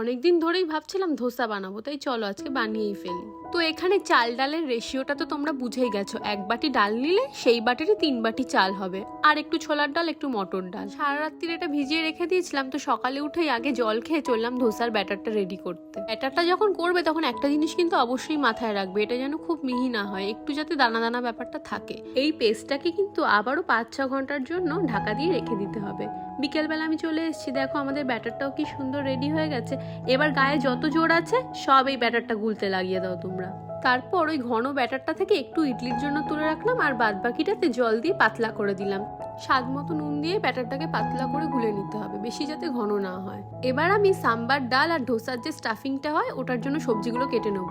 অনেকদিন ধরেই ভাবছিলাম ধোসা বানাবো, তাই চলো আজকে বানিয়েই ফেলি। তো এখানে চাল ডালের রেশিওটা তো তোমরা বুঝেই গেছো, এক বাটি ডাল নিলে সেই বাটিরই তিন বাটি চাল হবে, আর একটু ছোলার ডাল, একটু মটর ডাল। সারা রাত্রির এটা ভিজিয়ে রেখে দিয়েছিলাম, তো সকালে উঠেই আগে জল খেয়ে চললাম ধোসার ব্যাটারটা রেডি করতে। ব্যাটারটা যখন করবে তখন একটা জিনিস কিন্তু অবশ্যই মাথায় রাখবে, এটা যেন খুব মিহি না হয়, একটু যাতে দানা দানা ব্যাপারটা থাকে। এই পেস্টটাকে কিন্তু আবারও পাঁচ ছ ঘণ্টার জন্য ঢাকা দিয়ে রেখে দিতে হবে। বিকেলবেলা আমি চলে এসেছি, দেখো আমাদের ব্যাটারটাও কি সুন্দর রেডি হয়ে গেছে এবার গায়ে যত জোর আছে, সব এই ব্যাটারটা গুলতে লাগিয়ে দাও তোমরা। তারপর ওই ঘন ব্যাটারটা থেকে একটু ইডলির জন্য তুলে রাখলাম আর বাদ বাকিটাতে জল দিয়ে পাতলা করে দিলাম। স্বাদ মতো নুন দিয়ে ব্যাটারটাকে পাতলা করে গুলে নিতে হবে, বেশি যাতে ঘন না হয়। এবার আমি সাম্বার ডাল আর ডোসার যে স্টাফিংটা হয়, ওটার জন্য সবজিগুলো কেটে নেব।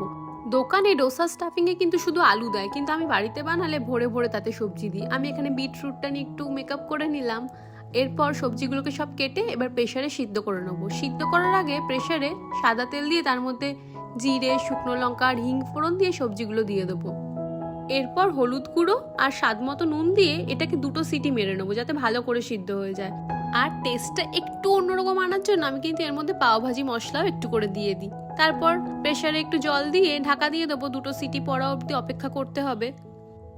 দোকানে ডোসা স্টাফিংয়ে কিন্তু শুধু আলু দেয়, কিন্তু আমি বাড়িতে বানালে ভরে ভরে তাতে সবজি দিই। আমি এখানে বিটরুটটা নিয়ে একটু মেকআপ করে নিলাম। এরপর সবজিগুলোকে সব কেটে এবার প্রেশারে সিদ্ধ করে নেব। সিদ্ধ করার আগে প্রেশারে সাদা তেল দিয়ে তার মধ্যে জিরে, শুকনো লঙ্কা আর হিং ফোড়ন দিয়ে সবজিগুলো দিয়ে দেবো। এরপর হলুদ গুঁড়ো আর স্বাদ মতো নুন দিয়ে এটাকে দুটো সিটি মেরে নেব যাতে ভালো করে সিদ্ধ হয়ে যায়। আর টেস্টটা একটু অন্যরকম আনার জন্য আমি কিন্তু এর মধ্যে পাওভাজি মশলাও একটু করে দিয়ে দিই। তারপর প্রেশারে একটু জল দিয়ে ঢাকা দিয়ে দেবো। দুটো সিটি পড়া অবধি অপেক্ষা করতে হবে।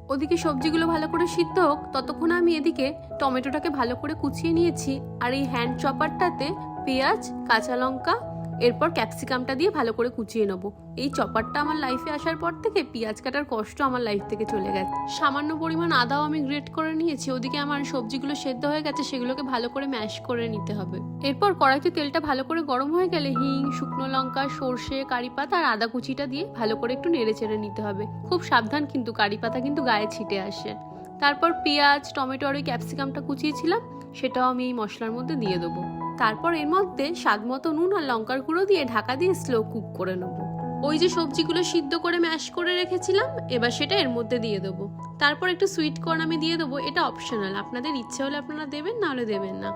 ওদিকে সবজিগুলো ভালো করে সিদ্ধ হোক, ততক্ষণ আমি এদিকে টমেটোটাকে ভালো করে কুচিয়ে নিয়েছি। আর এই হ্যান্ড চপারটাতে পেঁয়াজ, কাঁচা লঙ্কা এরপর ক্যাপসিকামটা দিয়ে ভালো করে কুচিয়ে নেব। এই চপারটা আমার লাইফে আসার পর থেকে পেঁয়াজ কাটার কষ্ট আমার লাইফ থেকে চলে গেছে। সামান্য পরিমাণ আদাও আমি গ্রেট করে নিয়েছি, ওদিকে আমার সবজিগুলো সেদ্ধ হয়ে গেছে, সেগুলোকে ভালো করে ম্যাশ করে নিতে হবে। এরপর কড়াইতে তেলটা ভালো করে গরম হয়ে গেলে হিং, শুকনো লঙ্কা, সর্ষে, কারি পাতা আর আদা কুচিটা দিয়ে ভালো করে একটু নেড়ে চেড়ে নিতে হবে। খুব সাবধান কিন্তু, কারি পাতা কিন্তু গায়ে ছিটে আসে। তারপর পেঁয়াজ, টমেটো আর ওই ক্যাপসিকামটা কুচিয়েছিলাম, সেটাও আমি এই মশলার মধ্যে দিয়ে দেবো। তারপর এর মধ্যে স্বাদ মতো নুন আর লঙ্কার গুঁড়ো দিয়ে ঢাকা দিয়ে স্লো কুক করে নেব। ওই যে সবজিগুলো সিদ্ধ করে ম্যাশ করে রেখেছিলাম, এবার সেটা এর মধ্যে দিয়ে দেবো। তারপর একটু সুইট কর্ন আমি দিয়ে দেবো, এটা অপশনাল আপনাদের ইচ্ছে হলে আপনারা দেবেন, না হলে দেবেন না।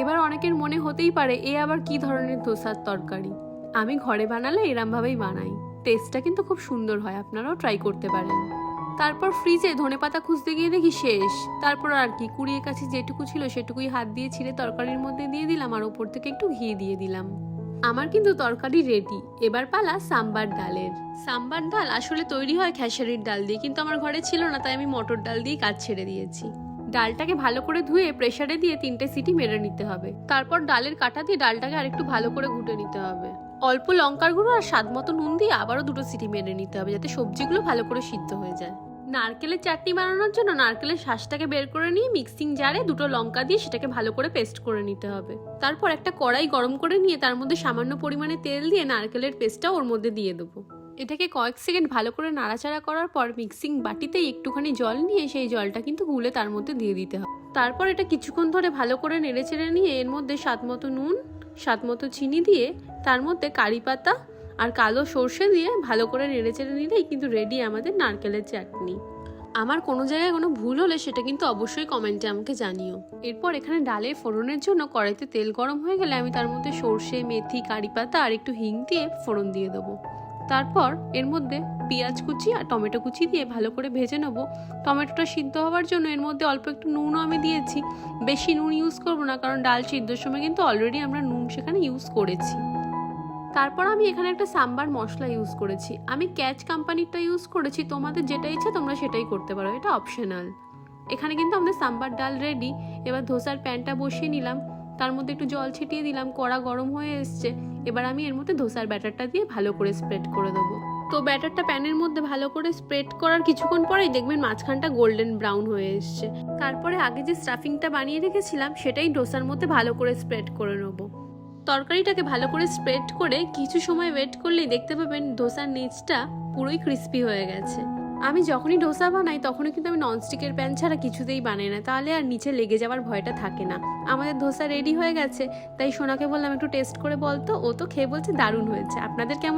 এবার অনেকের মনে হতেই পারে, এ আবার কি ধরনের ধোসার তরকারি? আমি ঘরে বানালে এরমভাবেই বানাই। টেস্টটা কিন্তু খুব সুন্দর হয়, আপনারাও ট্রাই করতে পারেন। তারপর ফ্রিজে ধনে পাতা খুঁজতে গিয়ে দেখি শেষ। তারপর আর কি কুড়িয়ে কাছে যেটুকু ছিল সেটুকুই হাত দিয়ে ছিঁড়ে তরকারির মধ্যে দিয়ে দিলাম আর ওপর থেকে একটু ঘি দিয়ে দিলাম। আমার কিন্তু তরকারি রেডি এবার পালা সাম্বার ডালের। সাম্বার ডাল আসলে তৈরি হয় খেসারির ডাল দিয়ে, কিন্তু আমার ঘরে ছিল না, তাই আমি মটর ডাল দিয়ে কাজ ছেড়ে দিয়েছি। ডালটাকে ভালো করে ধুয়ে প্রেসারে দিয়ে তিনটে সিটি মেরে নিতে হবে। তারপর ডালের কাটা দিয়ে ডালটাকে আরেকটু ভালো করে ঘুটে নিতে হবে। অল্প লঙ্কার গুঁড়ো আর স্বাদ মতো নুন দিয়ে আবারও দুটো সিটি মেরে নিতে হবে, যাতে সবজিগুলো ভালো করে সিদ্ধ হয়ে যায়। নারকেলের চাটনি বানানোর জন্য নারকেলের শ্বাসটাকে বের করে নিয়ে মিক্সিং জারে দুটো লঙ্কা দিয়ে সেটাকে ভালো করে পেস্ট করে নিতে হবে। তারপর একটা কড়াই গরম করে নিয়ে তার মধ্যে সামান্য পরিমাণে তেল দিয়ে নারকেলের পেস্টটা ওর মধ্যে দিয়ে দেবো। এটাকে কয়েক সেকেন্ড ভালো করে নাড়াচাড়া করার পর মিক্সিং বাটিতেই একটুখানি জল নিয়ে সেই জলটা কিন্তু গুলে তার মধ্যে দিয়ে দিতে হবে। তারপর এটা কিছুক্ষণ ধরে ভালো করে নেড়ে চেড়ে নিয়ে এর মধ্যে স্বাদ মতো নুন স্বাদ মতো চিনি দিয়ে তার মধ্যে কারি পাতা আর কালো সর্ষে দিয়ে ভালো করে নেড়ে চেড়ে নিলেই কিন্তু রেডি আমাদের নারকেলের চাটনি। আমার কোনো জায়গায় কোনো ভুল হলে সেটা কিন্তু অবশ্যই কমেন্টে আমাকে জানিও। এরপর এখানে ডালের ফোড়নের জন্য কড়াইতে তেল গরম হয়ে গেলে আমি তার মধ্যে সর্ষে, মেথি, কারি পাতা আর একটু হিং দিয়ে ফোড়ন দিয়ে দেবো। তারপর এর মধ্যে পেঁয়াজ কুচি আর টমেটো কুচি দিয়ে ভালো করে ভেজে নেব। টমেটোটা সিদ্ধ হওয়ার জন্য এর মধ্যে অল্প একটু নুনও আমি দিয়েছি। বেশি নুন ইউজ করব না, কারণ ডাল সিদ্ধর সময় কিন্তু অলরেডি আমরা নুন সেখানে ইউজ করেছি। তারপর আমি এখানে একটা সাম্বার মশলা ইউজ করেছি। আমি ক্যাচ কোম্পানিরটা ইউজ করেছি, তোমাদের যেটা ইচ্ছে তোমরা সেটাই করতে পারো, এটা অপশনাল এখানে কিন্তু আমাদের সাম্বার ডাল রেডি এবার ধোসার প্যানটা বসিয়ে নিলাম, তার মধ্যে একটু জল ছিটিয়ে দিলাম, কড়া গরম হয়ে এসছে। এবার আমি এর মধ্যে ধোসার ব্যাটারটা দিয়ে ভালো করে স্প্রেড করে দেবো। তো ব্যাটারটা প্যানের মধ্যে ভালো করে স্প্রেড করার কিছুক্ষণ পরেই দেখবেন মাঝখানটা গোল্ডেন ব্রাউন হয়ে এসছে। তারপরে আগে যে স্টাফিংটা বানিয়ে রেখেছিলাম, সেটাই ডোসার মধ্যে ভালো করে স্প্রেড করে নেব। তরকারিটাকে ভালো করে স্প্রেড করে কিছু সময় ওয়েট করলেই দেখতে পাবেন ধোসার নিচটা পুরোই ক্রিস্পি হয়ে গেছে। আমি যখনই ডোসা বানাই, তখনই কিন্তু আমি ননস্টিকের প্যান ছাড়া কিছুতেই বানাই না। তাহলে আর নিচে লেগে যাওয়ার ভয়টা থাকে না। আমাদের ধোসা রেডি হয়ে গেছে, তাই সোনাকে বললাম, একটু টেস্ট করে বলতো ও তো খেয়ে বলছে, দারুণ হয়েছে। আপনাদের কেমন